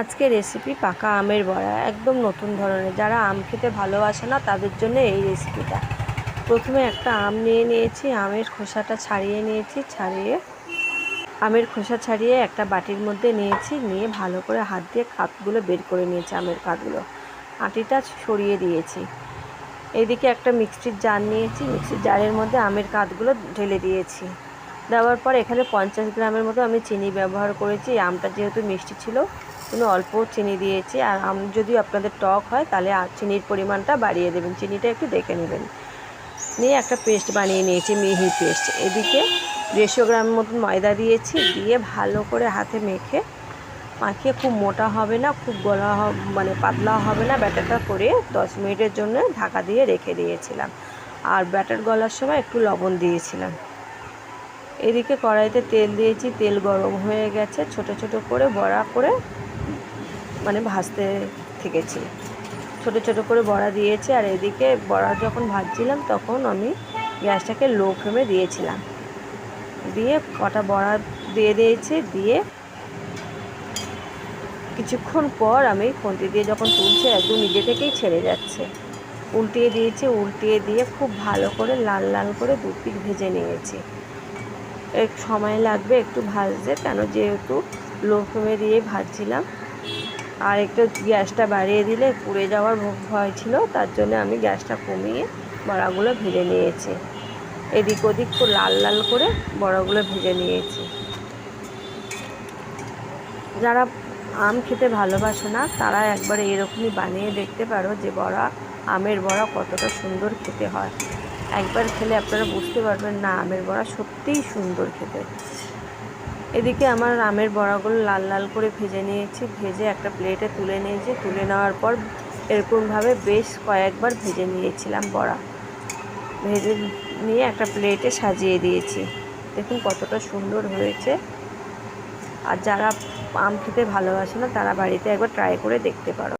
আজকে রেসিপি পাকা আমের বড়া, একদম নতুন ধরনের। যারা আম খেতে ভালোবাসে না, তাদের জন্য এই রেসিপিটা প্রথমে একটা আম নিয়ে নিয়েছি, আমের খোসাটা ছাড়িয়ে নিয়েছি, ছাড়িয়ে আমের খোসা ছাড়িয়ে একটা বাটির মধ্যে নিয়েছি, নিয়ে ভালো করে হাত দিয়ে খাতগুলো বের করে নিয়েছি আমের খাতগুলো আটিটা সরিয়ে দিয়েছি। এইদিকে একটা মিক্সির জার নিয়েছি, মিক্সির জারের মধ্যে আমের কাতগুলো ঢেলে দিয়েছি। দেওয়ার পর এখানে পঞ্চাশ গ্রামের মতো আমি চিনি ব্যবহার করেছি। আমটা যেহেতু মিষ্টি ছিল কোনো অল্প চিনি দিয়েছি। আর আম যদি আপনাদের টক হয়, তাহলে চিনির পরিমাণটা বাড়িয়ে দেবেন। চিনিটা একটু দেখে নেবেন। নিয়ে একটা পেস্ট বানিয়ে নিয়েছি, মিহি পেস্ট। এদিকে দেড়শো গ্রাম মতন ময়দা দিয়েছি, দিয়ে ভালো করে হাতে মেখে, মাখিয়ে খুব মোটা হবে না, খুব গলা মানে পাতলা হবে না, ব্যাটারটা করে দশ মিনিটের জন্য ঢাকা দিয়ে রেখে দিয়েছিলাম। আর ব্যাটার গলার সময় একটু লবণ দিয়েছিলাম। এদিকে কড়াইতে তেল দিয়েছি, তেল গরম হয়ে গেছে। ছোট ছোট করে বড়া করে মানে ভাজতে থেকেছি। ছোট ছোট করে বড়া দিয়েছি আর এদিকে বড়া যখন ভাজছিলাম তখন আমি গ্যাসটাকে লো ফ্লেমে দিয়েছিলাম। দিয়ে কটা বড়া দিয়ে দিয়েছি, দিয়ে কিছুক্ষণ পর আমি খুন্তি দিয়ে যখন তুলছে, একদম নিজে থেকেই ছেড়ে যাচ্ছে। উল্টিয়ে দিয়েছি, উল্টিয়ে দিয়ে খুব ভালো করে লাল লাল করে দু পিস ভেজে নিয়েছি। এক সময় লাগবে একটু ভাজতে, কেন যেহেতু লো ফ্লেমে দিয়ে ভাজছিলাম। আর একটু গ্যাসটা বাড়িয়ে দিলে পুড়ে যাওয়ার ভয় ছিল, তার জন্য আমি গ্যাসটা কমিয়ে বড়াগুলো ভেজে নিয়েছি। এদিক ওদিক লাল লাল করে বড়াগুলো ভেজে নিয়েছি। যারা আম খেতে ভালোবাসে না, তারা একবার এরকমই বানিয়ে দেখতে পারো যে বড়া, আমের বড়া কতটা সুন্দর খেতে হয়। একবার খেলে আপনারা বুঝতে পারবেন, না, আমের বড়া সত্যিই সুন্দর খেতে। এদিকে আমার আমের বড়াগুলো লাল লাল করে ভেজে নিয়েছি, ভেজে একটা প্লেটে তুলে নিয়েছি। তুলে নেওয়ার পর এরকমভাবে বেশ কয়েকবার ভেজে নিয়েছিলাম বড়া। ভেজে নিয়ে একটা প্লেটে সাজিয়ে দিয়েছি। দেখুন কতটা সুন্দর হয়েছে। আর যারা আম খেতে ভালোবাসে না, তারা বাড়িতে একবার ট্রাই করে দেখতে পারো।